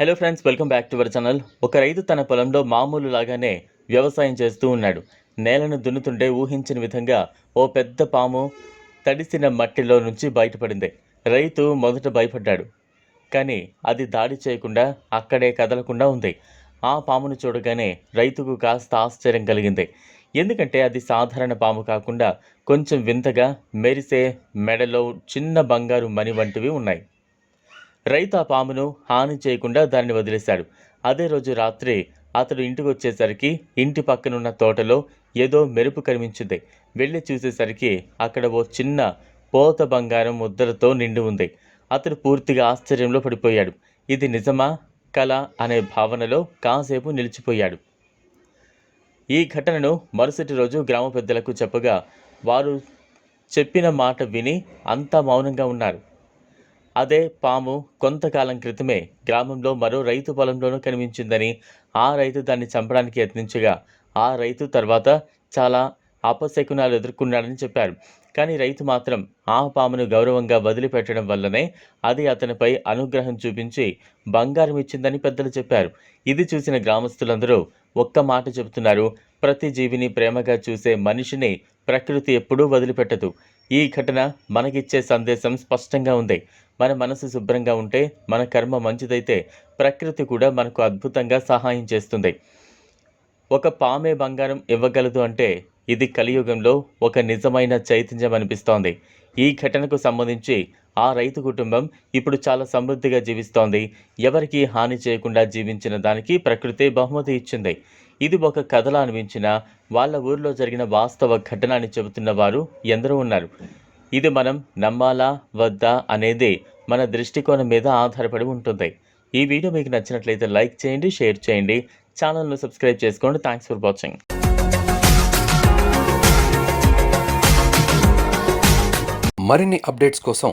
Hello friends welcome back to our channel ఒక రైతు తన పొలంలో మామూలు లాగానే వ్యవసాయం చేస్తూ ఉన్నాడు. నేలను దున్నుతుంటే ఊహించిన విధంగా ఓ పెద్ద పాము తడిసిన మట్టిలో నుంచి బయటపడింది. రైతు మొదట భయపడ్డాడు. కానీ అది దాడి చేయకుండా అక్కడే కదలకుండా ఉంది. ఆ పామును చూడగానే రైతుకు కాస్త ఆశ్చర్యం కలిగింది. ఎందుకంటే అది సాధారణ పాము కాకుండా కొంచెం వింతగా మెరిసే మెడలో చిన్న బంగారు మణి వంటివి ఉన్నాయి. రైతు ఆ పామును హాని చేయకుండా దాన్ని వదిలేశాడు. అదే రోజు రాత్రి అతడు ఇంటికి వచ్చేసరికి ఇంటి పక్కనున్న తోటలో ఏదో మెరుపు కనిపించింది. వెళ్ళి చూసేసరికి అక్కడ ఓ చిన్న పోత బంగారం ముద్దలతో నిండి ఉంది. అతడు పూర్తిగా ఆశ్చర్యంలో పడిపోయాడు. ఇది నిజమా? కళ అనే భావనలో కాసేపు నిలిచిపోయాడు. ఈ ఘటనను మరుసటి రోజు గ్రామ పెద్దలకు చెప్పగా వారు చెప్పిన మాట విని అంతా మౌనంగా ఉన్నారు. అదే పాము కొంతకాలం క్రితమే గ్రామంలో మరో రైతు పొలంలోనూ కనిపించిందని ఆ రైతు దాన్ని చంపడానికి యత్నించగా ఆ రైతు తర్వాత చాలా అపశకునాలు ఎదుర్కొన్నాడని చెప్పారు. కానీ రైతు మాత్రం ఆ పామును గౌరవంగా వదిలిపెట్టడం వల్లనే అది అతనిపై అనుగ్రహం చూపించి బంగారం ఇచ్చిందని పెద్దలు చెప్పారు. ఇది చూసిన గ్రామస్తులందరూ ఒక్క మాట చెబుతున్నారు ప్రతి జీవిని ప్రేమగా చూసే మనిషిని ప్రకృతి ఎప్పుడూ వదిలిపెట్టదు. ఈ ఘటన మనకిచ్చే సందేశం స్పష్టంగా ఉంది. మన మనసు శుభ్రంగా ఉంటే మన కర్మ మంచిదైతే ప్రకృతి కూడా మనకు అద్భుతంగా సహాయం చేస్తుంది. ఒక పామే బంగారం ఇవ్వగలదు అంటే ఇది కలియుగంలో ఒక నిజమైన చైతన్యం అనిపిస్తోంది. ఈ ఘటనకు సంబంధించి ఆ రైతు కుటుంబం ఇప్పుడు చాలా సమృద్ధిగా జీవిస్తోంది. ఎవరికీ హాని చేయకుండా జీవించిన దానికి ప్రకృతి బహుమతి ఇచ్చింది. ఇది ఒక కథలా అనిపించిన వాళ్ళ ఊర్లో జరిగిన వాస్తవ ఘటన అని చెబుతున్న వారు ఎందరో ఉన్నారు. ఇది మనం నమ్మాలా వద్దా అనేది మన దృష్టికోణం మీద ఆధారపడి ఉంటుంది. ఈ వీడియో మీకు నచ్చినట్లయితే లైక్ చేయండి షేర్ చేయండి. ఛానల్ను సబ్స్క్రైబ్ చేసుకోండి. Thanks for watching. మరిన్ని అప్డేట్స్ కోసం